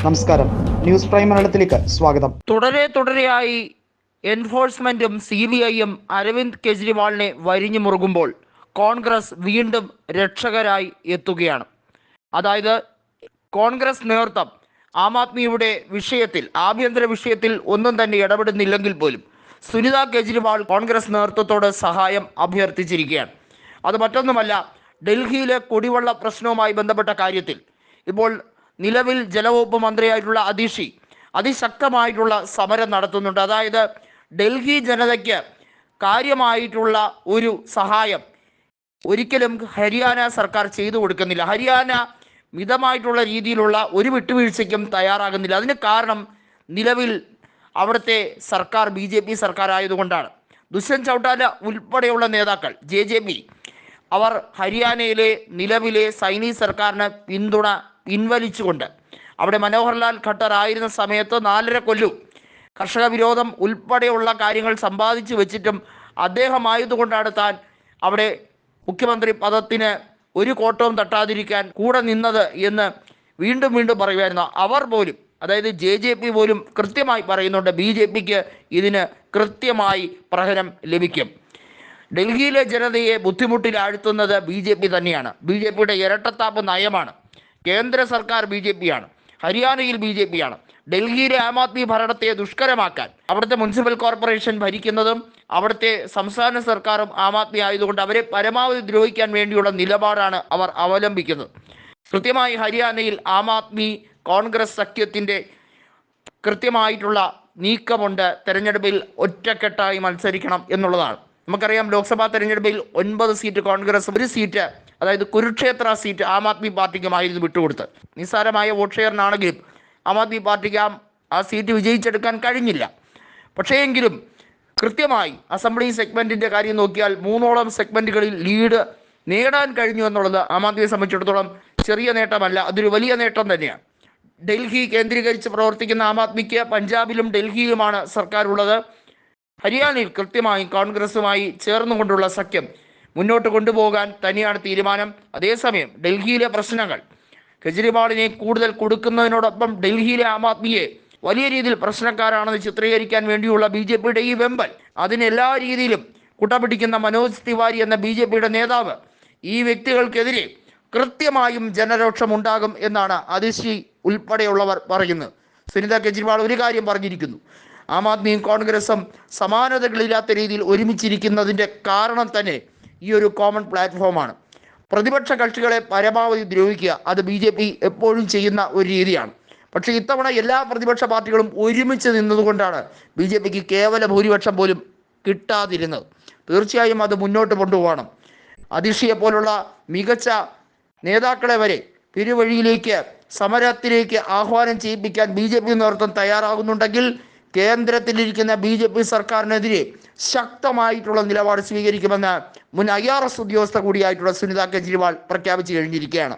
നമസ്കാരം. News prime മലയാളത്തിലേക്ക് സ്വാഗതം. തുടരെ തുടരെയായി എൻഫോഴ്സ്മെന്റും സി ബി ഐയും അരവിന്ദ് കെജ്രിവാളിനെ വരിഞ്ഞു മുറുകുമ്പോൾ കോൺഗ്രസ് വീണ്ടും രക്ഷകരായി എത്തുകയാണ്. അതായത് കോൺഗ്രസ് നേതൃത്വം ആം ആദ്മിയുടെ വിഷയത്തിൽ ആഭ്യന്തര വിഷയത്തിൽ ഒന്നും തന്നെ ഇടപെടുന്നില്ലെങ്കിൽ പോലും സുനിത കെജ്രിവാൾ കോൺഗ്രസ് നേതൃത്വത്തോട് സഹായം അഭ്യർത്ഥിച്ചിരിക്കുകയാണ്. അത് മറ്റൊന്നുമല്ല ഡൽഹിയിലെ കുടിവെള്ള പ്രശ്നവുമായി ബന്ധപ്പെട്ട കാര്യത്തിൽ ഇപ്പോൾ നിലവിൽ ജലവകുപ്പ് മന്ത്രിയായിട്ടുള്ള അതിഷി അതിശക്തമായിട്ടുള്ള സമരം നടത്തുന്നുണ്ട്. അതായത് ഡൽഹി ജനതയ്ക്ക് കാര്യമായിട്ടുള്ള ഒരു സഹായം ഒരിക്കലും ഹരിയാന സർക്കാർ ചെയ്തു കൊടുക്കുന്നില്ല. ഹരിയാന മിതമായിട്ടുള്ള രീതിയിലുള്ള ഒരു വിട്ടുവീഴ്ചയ്ക്കും തയ്യാറാകുന്നില്ല. അതിന് കാരണം നിലവിൽ അവിടുത്തെ സർക്കാർ ബി ജെ പി സർക്കാർ ആയതുകൊണ്ടാണ് ദുഷ്യന്ത് ചൗട്ടാല ഉൾപ്പെടെയുള്ള നേതാക്കൾ ജെ ജെ പി അവർ ഹരിയാനയിലെ നിലവിലെ സൈനിക സർക്കാരിന് പിന്തുണ പിൻവലിച്ചുകൊണ്ട്. അവിടെ മനോഹർലാൽ ഖട്ടർ ആയിരുന്ന സമയത്ത് നാലര കൊല്ലു കർഷക വിരോധം ഉൾപ്പെടെയുള്ള കാര്യങ്ങൾ സമ്പാദിച്ചു വെച്ചിട്ടും അദ്ദേഹമായതുകൊണ്ടാണ് താൻ അവിടെ മുഖ്യമന്ത്രി പദത്തിന് ഒരു കോട്ടവും തട്ടാതിരിക്കാൻ കൂടെ നിന്നത് എന്ന് വീണ്ടും വീണ്ടും പറയുമായിരുന്നു അവർ പോലും അതായത് ജെ ജെ പി പോലും കൃത്യമായി പറയുന്നുണ്ട് ബി ജെ പിക്ക് ഇതിന് കൃത്യമായി പ്രഹരം ലഭിക്കും. ഡൽഹിയിലെ ജനതയെ ബുദ്ധിമുട്ടിലാഴ്ത്തുന്നത് ബി ജെ പി തന്നെയാണ്. ബി ജെ പിയുടെ ഇരട്ടത്താപ്പ് നയമാണ്. കേന്ദ്ര സർക്കാർ ബി ജെ പിയാണ്. ഹരിയാനയിൽ ബി ജെ പിയാണ്. ഡൽഹിയിലെ ആം ആദ്മി ഭരണത്തെ ദുഷ്കരമാക്കാൻ അവിടുത്തെ മുനിസിപ്പൽ കോർപ്പറേഷൻ ഭരിക്കുന്നതും അവിടുത്തെ സംസ്ഥാന സർക്കാരും ആം ആദ്മി ആയതുകൊണ്ട് അവരെ പരമാവധി ദ്രോഹിക്കാൻ വേണ്ടിയുള്ള നിലപാടാണ് അവർ അവലംബിക്കുന്നത്. കൃത്യമായി ഹരിയാനയിൽ ആം ആദ്മി കോൺഗ്രസ് സഖ്യത്തിന്റെ കൃത്യമായിട്ടുള്ള നീക്കമുണ്ട്. തെരഞ്ഞെടുപ്പിൽ ഒറ്റക്കെട്ടായി മത്സരിക്കണം എന്നുള്ളതാണ്. നമുക്കറിയാം ലോക്സഭാ തെരഞ്ഞെടുപ്പിൽ ഒൻപത് സീറ്റ് കോൺഗ്രസ് ഒരു സീറ്റ് അതായത് കുരുക്ഷേത്ര സീറ്റ് ആം ആദ്മി പാർട്ടിക്കുമായിരുന്നു വിട്ടുകൊടുത്ത്. നിസ്സാരമായ വോട്ട് ഷെയറിനാണെങ്കിലും ആം ആദ്മി പാർട്ടിക്ക് ആ ആ സീറ്റ് വിജയിച്ചെടുക്കാൻ കഴിഞ്ഞില്ല. പക്ഷേ എങ്കിലും കൃത്യമായി അസംബ്ലി സെഗ്മെന്റിന്റെ കാര്യം നോക്കിയാൽ മൂന്നോളം സെഗ്മെന്റുകളിൽ ലീഡ് നേടാൻ കഴിഞ്ഞു എന്നുള്ളത് ആം ആദ്മിയെ സംബന്ധിച്ചിടത്തോളം ചെറിയ നേട്ടമല്ല അതൊരു വലിയ നേട്ടം തന്നെയാണ്. ഡൽഹി കേന്ദ്രീകരിച്ച് പ്രവർത്തിക്കുന്ന ആം ആദ്മിക്ക് പഞ്ചാബിലും ഡൽഹിയിലുമാണ് സർക്കാർ ഉള്ളത് ഹരിയാനയിൽ കൃത്യമായും കോൺഗ്രസുമായി ചേർന്നുകൊണ്ടുള്ള സഖ്യം മുന്നോട്ട് കൊണ്ടുപോകാൻ തന്നെയാണ് തീരുമാനം. അതേസമയം ഡൽഹിയിലെ പ്രശ്നങ്ങൾ. കെജ്രിവാളിനെ കൂടുതൽ കൊടുക്കുന്നതിനോടൊപ്പം ഡൽഹിയിലെ ആം ആദ്മിയെ വലിയ രീതിയിൽ പ്രശ്നക്കാരാണെന്ന് ചിത്രീകരിക്കാൻ വേണ്ടിയുള്ള ബി ജെ പിയുടെ ഈ വെമ്പൽ. അതിന് എല്ലാ രീതിയിലും കുട്ടപിടിക്കുന്ന മനോജ് തിവാരി എന്ന ബി ജെ പിയുടെ നേതാവ് ഈ വ്യക്തികൾക്കെതിരെ കൃത്യമായും ജനരോക്ഷമുണ്ടാകും എന്നാണ് അതിശി ഉൾപ്പെടെയുള്ളവർ പറയുന്നത് സുനിത കെജ്രിവാൾ ഒരു കാര്യം പറഞ്ഞിരിക്കുന്നു. ആം ആദ്മിയും കോൺഗ്രസും സമാനതകളില്ലാത്ത രീതിയിൽ ഒരുമിച്ചിരിക്കുന്നതിന്റെ കാരണം തന്നെ ഈ ഒരു കോമൺ പ്ലാറ്റ്ഫോമാണ് പ്രതിപക്ഷ കക്ഷികളെ പരമാവധി ദ്രോഹിക്കുക അത് ബി ജെ പി എപ്പോഴും ചെയ്യുന്ന ഒരു രീതിയാണ്. പക്ഷേ ഇത്തവണ എല്ലാ പ്രതിപക്ഷ പാർട്ടികളും ഒരുമിച്ച് നിന്നതുകൊണ്ടാണ് ബി ജെ പിക്ക് കേവല ഭൂരിപക്ഷം പോലും കിട്ടാതിരുന്നത്. തീർച്ചയായും അത് മുന്നോട്ട് കൊണ്ടുപോകണം. അതിഷിയെ പോലുള്ള മികച്ച നേതാക്കളെ വരെ പെരുവഴിയിലേക്ക് സമരത്തിലേക്ക് ആഹ്വാനം ചെയ്യിപ്പിക്കാൻ ബി ജെ പി നേതൃത്വം തയ്യാറാകുന്നുണ്ടെങ്കിൽ കേന്ദ്രത്തിലിരിക്കുന്ന ബി ജെ പി സർക്കാരിനെതിരെ ശക്തമായിട്ടുള്ള നിലപാട് സ്വീകരിക്കുമെന്ന് മുൻ ഐ ആർ എസ് ഉദ്യോഗസ്ഥ കൂടിയായിട്ടുള്ള സുനിത കെജ്രിവാൾ പ്രഖ്യാപിച്ചു കഴിഞ്ഞിരിക്കുകയാണ്.